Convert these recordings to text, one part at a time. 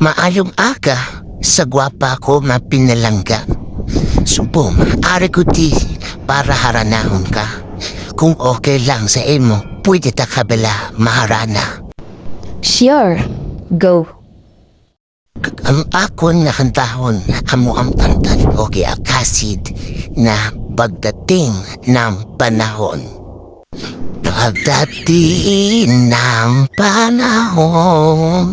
Maayong aga sa gwapa ko mapinalangga. Subong, ari ko ti para haranahon ka. Kung okay lang sa imo, pwede ta kabila maharana. Sure. Go. Ang akon nga kantahon, amo ang pantan o akasid na pagdating ng panahon. Pagdating ng panahon,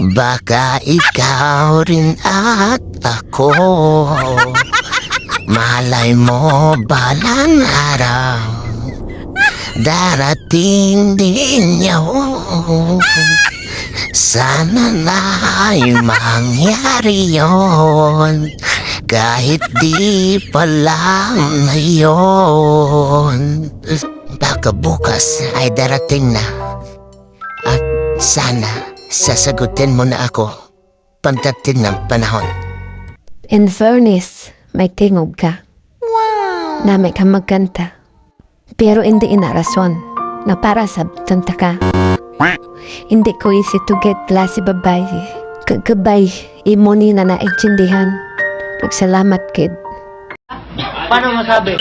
baka ikaw rin at ako. Malay mo balang araw, darating din yun. Sana na'y mangyari yon Kahit di pa lang ngayon Baka bukas ay darating na At sana sasagutin mo na ako Pagdating ng panahon In fairness, may tingog ka. Wow. Na may ka magkanta. Pero hindi inarason na para sa tanta ka. Hindi ko isi to get klase babae. Kagabay, imo ni na naintindihan. Nagsalamat, kid. Paano masabi?